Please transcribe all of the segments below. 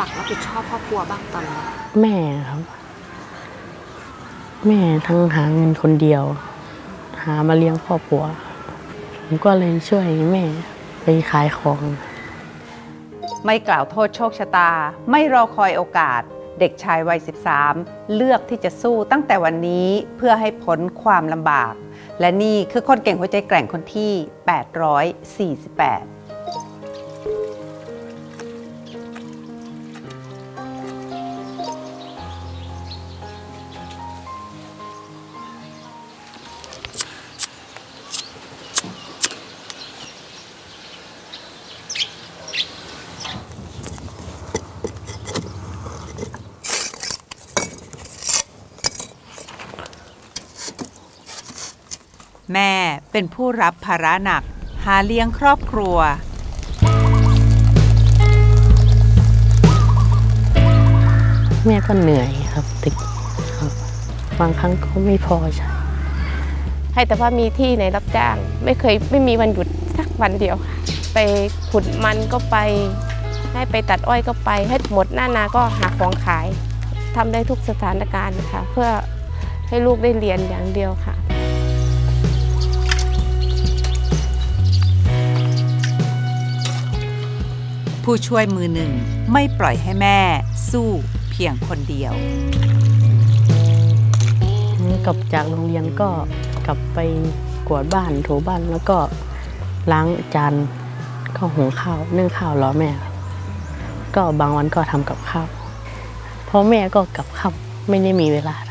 รัวบ้างตอนนี้แม่ครับ แม่ทั้งหาเงินคนเดียว หามาเลี้ยงครอบครัว ผมก็เลยช่วยแม่ไปขายของ ไม่กล่าวโทษโชคชะตา ไม่รอคอยโอกาส เด็กชายวัย 13 เลือกที่จะสู้ตั้งแต่วันนี้เพื่อให้พ้นความลำบาก และนี่คือคนเก่งหัวใจแกร่งคนที่ 848 แม่เป็นผู้รับภาระหนัก หาเลี้ยงครอบครัว แม่ก็เหนื่อยครับตึกครับบางครั้งก็ไม่พอใช้ให้แต่ว่ามีที่ในรับจ้าง ไม่เคยไม่มีวันหยุดสักวันเดียวค่ะ ไปขุดมันก็ไป ให้ไปตัดอ้อยก็ไป ให้หมดหน้านาก็หาของขายทำได้ทุกสถานการณ์ค่ะ เพื่อให้ลูกได้เรียนอย่างเดียวค่ะ ผู้ช่วยมือหนึ่งไม่ปล่อยให้แม่ สู้เพียงคนเดียว กลับจากโรงเรียนก็กลับไปกวาดบ้านถูบ้านแล้วก็ล้างจานก็หุงข้าวนึ่งข้าวรอแม่ครับก็บางวันก็ทำกับข้าวเพราะแม่ก็กลับค่ำไม่ได้มีเวลาท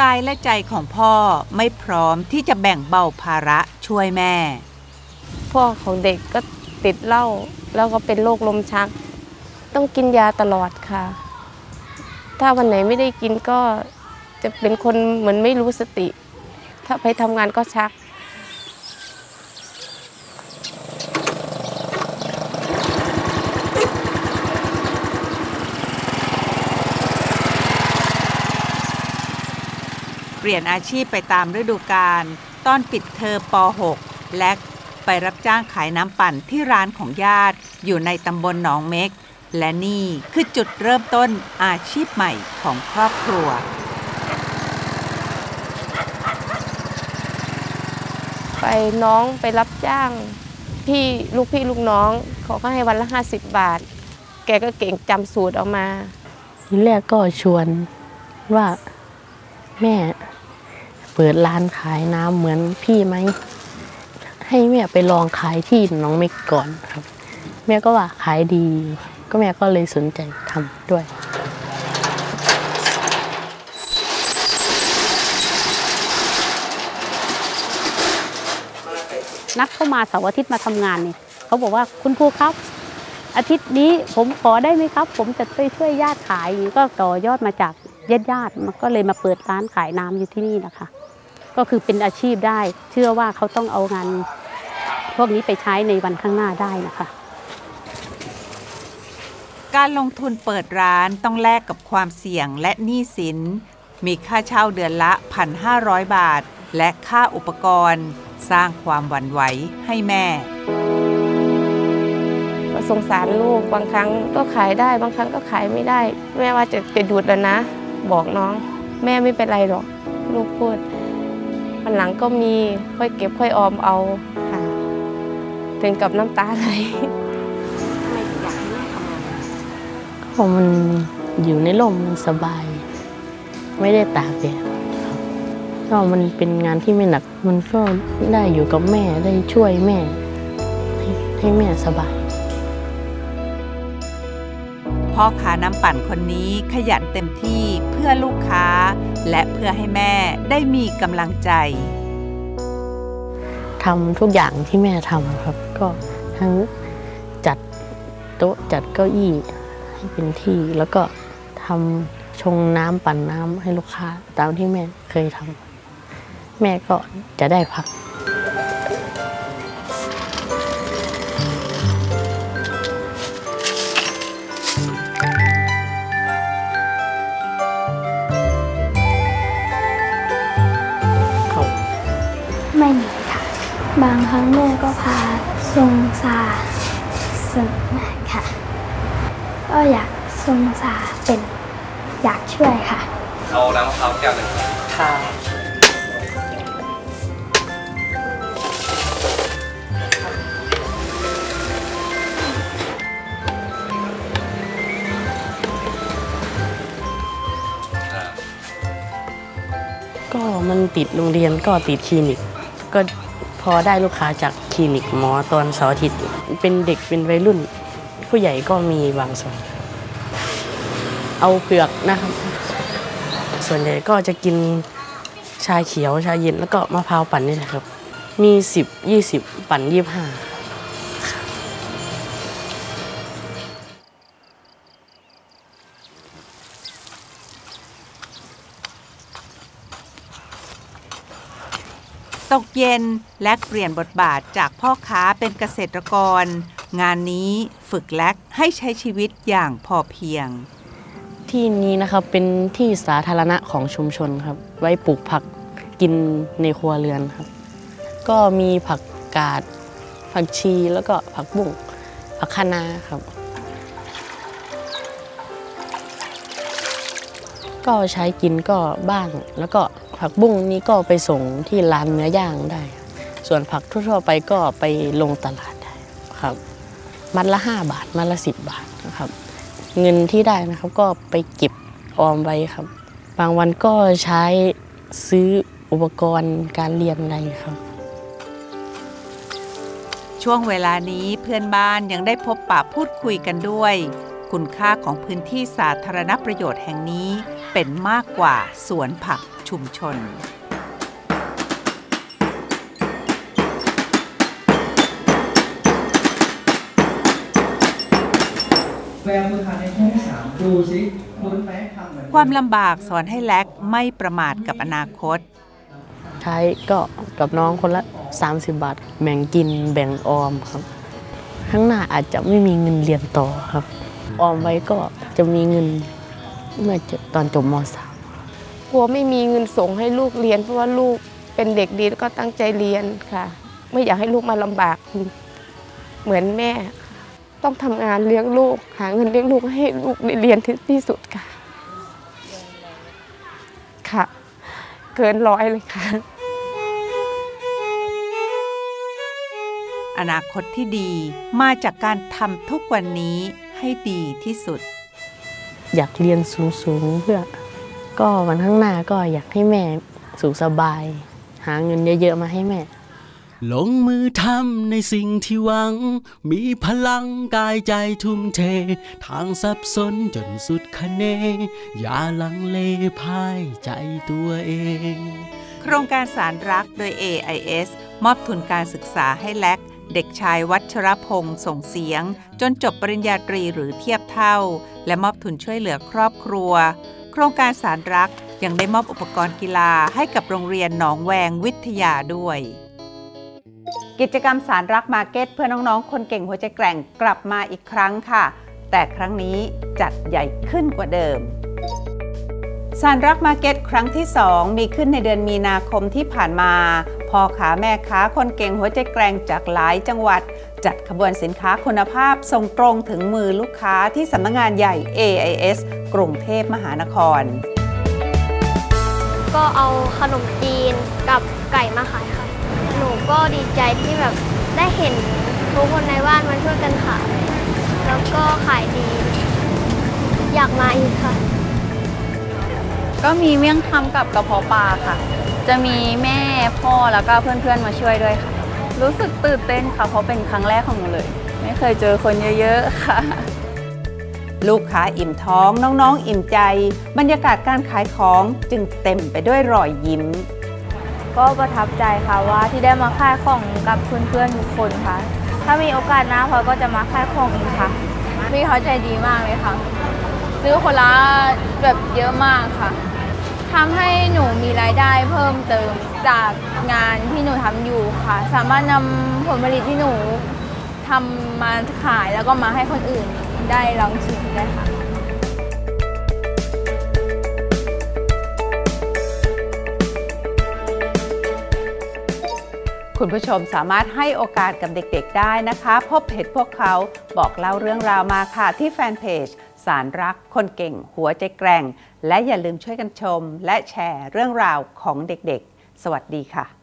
กายและใจของพ่อไม่พร้อมที่จะแบ่งเบาภาระช่วยแม่ พ่อของเด็กก็ ติดเหล้าแล้วก็เป็นโรคลมชัก ต้องกินยาตลอดค่ะ ถ้าวันไหนไม่ได้กินก็จะเป็นคนเหมือนไม่รู้สติ ถ้าไปทำงานก็ชักเปลี่ยนอาชีพไปตามฤดูกาลตอนปิดเทอมป .6 และ ไปรับจ้างขายน้ำปั่นที่ร้านของญาติ อยู่ในตำบลหนองเม็ก และนี่คือจุดเริ่มต้นอาชีพใหม่ของครอบครัว ไปน้องไปรับจ้าง พี่ลูกพี่ลูกน้อง เขาก็ให้วันละ 50 บาท แกก็เก่งจำสูตรออกมาทีแรกก็ชวนว่าแม่เปิดร้านขายน้ำเหมือนพี่ไหม ให้แม่ไปลองขายที่น้องเมกก่อนครับ แม่ก็ว่าขายดี ก็แม่ก็เลยสนใจทำด้วยนัดเข้ามาเสาร์อาทิตย์มาทำงานเนี่ยเขาบอกว่าคุณครูครับ อาทิตย์นี้ผมขอได้ไหมครับ ผมจะไปช่วยญาติขายก็ต่อยอดมาจากญาติญาติมันก็เลยมาเปิดร้านขายน้ำอยู่ที่นี่นะคะ ก็คือเป็นอาชีพได้เชื่อว่าเขาต้องเอางาน พวกนี้ไปใช้ในวันข้างหน้าได้นะคะ การลงทุนเปิดร้านต้องแลกกับความเสี่ยงและหนี้สิน มีค่าเช่าเดือนละ 1,500 บาท และค่าอุปกรณ์ สร้างความหวั่นไหวให้แม่ก็สงสารลูกบางครั้งก็ขายได้บางครั้งก็ขายไม่ได้ แม่ว่าจะจะหยุดแล้วนะ บอกน้อง แม่ไม่เป็นไรหรอก ลูกพูดวันหลังก็มีค่อยเก็บค่อยออมเอาค่ะ ถึงกับน้ำตาไหลทำไมถึงอยากให้แม่ทำงานเพราะมันอยู่ในร่มมันสบาย ไม่ได้ตากแดดครับก็มันเป็นงานที่ไม่หนัก มันก็ได้อยู่กับแม่ได้ช่วยแม่ ให้ให้แม่สบาย พ่อค้าน้ำปั่นคนนี้ขยันเต็มที่เพื่อลูกค้า และเพื่อให้แม่ได้มีกำลังใจ ทำทุกอย่างที่แม่ทำครับ ก็ทั้งจัดโต๊ะจัดเก้าอี้ให้เป็นที่ แล้วก็ทำชงน้ำปั่นน้ำให้ลูกค้า ตามที่แม่เคยทำแม่ก็จะได้พักเขาไม่หนีค่ะ บางครั้งแม่ก็พาทรงสาสนค่ะกก็อยากสงสารเป็นอยากช่วยค่ะ เอาน้ำมะพร้าวแก้วหนึ่งครับค่ะครับก็มันติดโรงเรียนก็ติดคลินิกก็ พอได้ลูกค้าจากคลินิกหมอตอนเสาร์อาทิตย์เป็นเด็กเป็นวัยรุ่น ผู้ใหญ่ก็มีบางส่วน เอาเผือกนะครับ ส่วนใหญ่ก็จะกินชาเขียวชาเย็นแล้วก็มะพร้าวปั่นนี่แหละครับ มี 10 20 ปั่น 25 ตกเย็นและเปลี่ยนบทบาทจากพ่อค้าเป็นเกษตรกร งานนี้ฝึกแลกให้ใช้ชีวิตอย่างพอเพียง ที่นี้นะครับเป็นที่สาธารณะของชุมชนครับ ไว้ปลูกผักกินในครัวเรือนครับ ก็มีผักกาด ผักชีแล้วก็ผักบุ้งผักคะน้าครับ ก็ใช้กินก็บ้างแล้วก็ ผักบุ้งนี้ก็ไปส่งที่ร้านเนื้อย่างได้ ส่วนผักทั่วๆไปก็ไปลงตลาดได้ครับ มัดละ 5 บาท มัดละ 10 บาทนะครับ เงินที่ได้นะครับก็ไปเก็บออมไว้ครับ บางวันก็ใช้ซื้ออุปกรณ์การเรียนอะไรครับ ช่วงเวลานี้เพื่อนบ้านยังได้พบปะพูดคุยกันด้วย คุณค่าของพื้นที่สาธารณประโยชน์แห่งนี้เป็นมากกว่าสวนผัก ชุมชนแววมือคันในห้องสามดูสิคุณแม่ทำเหมือนความลำบากสอนให้แลกไม่ประมาทกับอนาคต ใช้ก็กับน้องคนละ 30 บาท แบ่งกินแบ่งออมครับข้างหน้าอาจจะไม่มีเงินเรียนต่อครับ ออมไว้ก็จะมีเงินเมื่อจบตอนจบม .3 กลัวไม่มีเงินส่งให้ลูกเรียน เพราะว่าลูกเป็นเด็กดีแล้วก็ตั้งใจเรียนค่ะ ไม่อยากให้ลูกมาลำบาก เหมือนแม่ ต้องทำงานเลี้ยงลูก หาเงินเลี้ยงลูกให้ลูกได้เรียนที่ที่สุดค่ะ ค่ะ เกินร้อยเลยค่ะ อนาคตที่ดีมาจากการทำทุกวันนี้ให้ดีที่สุด อยากเรียนสูงๆเพื่อ ก็วันข้างหน้าก็อยากให้แม่สุขสบาย หาเงินเยอะๆมาให้แม่ ลงมือทำในสิ่งที่หวัง มีพลังกายใจทุ่มเท ทางสับสนจนสุดคะเน อย่าลังเลพายใจตัวเอง โครงการสารรักโดย AIS มอบทุนการศึกษาให้แลกเด็กชายวัชรพงศ์ส่งเสียง จนจบปริญญาตรีหรือเทียบเท่า และมอบทุนช่วยเหลือครอบครัว โครงการสารรักยังได้มอบอุปกรณ์กีฬาให้กับโรงเรียนหนองแวงวิทยาด้วย กิจกรรมสารรักมาเก็ตเพื่อน้องๆ คนเก่งหัวใจแกร่งกลับมาอีกครั้งค่ะ แต่ครั้งนี้จัดใหญ่ขึ้นกว่าเดิมสารรักมาเก็ตครั้งที่ 2 มีขึ้นในเดือนมีนาคมที่ผ่านมา พ่อค้าแม่ค้าคนเก่งหัวใจแกร่งจากหลายจังหวัด จัดขบวนสินค้าคุณภาพส่งตรงถึงมือลูกค้าที่สำนักงานใหญ่ AIS กรุงเทพมหานคร ก็เอาขนมจีนกับไก่มาขายค่ะ หนูก็ดีใจที่แบบได้เห็นทุกคนในบ้านมาช่วยกันขาย แล้วก็ขายดี อยากมาอีกค่ะ ก็มีเมี่ยงคำกับกระเพาะปลาค่ะ จะมีแม่พ่อแล้วก็เพื่อนๆมาช่วยด้วยค่ะ รู้สึกตื่นเต้นค่ะเพราะเป็นครั้งแรกของหนูเลย ไม่เคยเจอคนเยอะๆค่ะ ลูกค้าอิ่มท้องน้องๆ อิ่มใจ บรรยากาศการขายของจึงเต็มไปด้วยรอยยิ้ม ก็ประทับใจค่ะว่าที่ได้มาขายของกับเพื่อนๆทุกคนค่ะ ถ้ามีโอกาสหน้าพลอยก็จะมาขายของอีกค่ะพี่เขาใจดีมากเลยค่ะซื้อคนละแบบเยอะมากค่ะ ทำให้หนูมีรายได้เพิ่มเติมจากงานที่หนูทำอยู่ค่ะ สามารถนำผลผลิตที่หนูทำมาขายแล้วก็มาให้คนอื่นได้ลองชิมได้ค่ะคุณผู้ชมสามารถให้โอกาสกับเด็กๆได้นะคะ พบเพจพวกเขาบอกเล่าเรื่องราวมาค่ะที่แฟนเพจ สารรัก คนเก่ง หัวใจแกร่ง และอย่าลืมช่วยกันชม และแชร์เรื่องราวของเด็กๆ สวัสดีค่ะ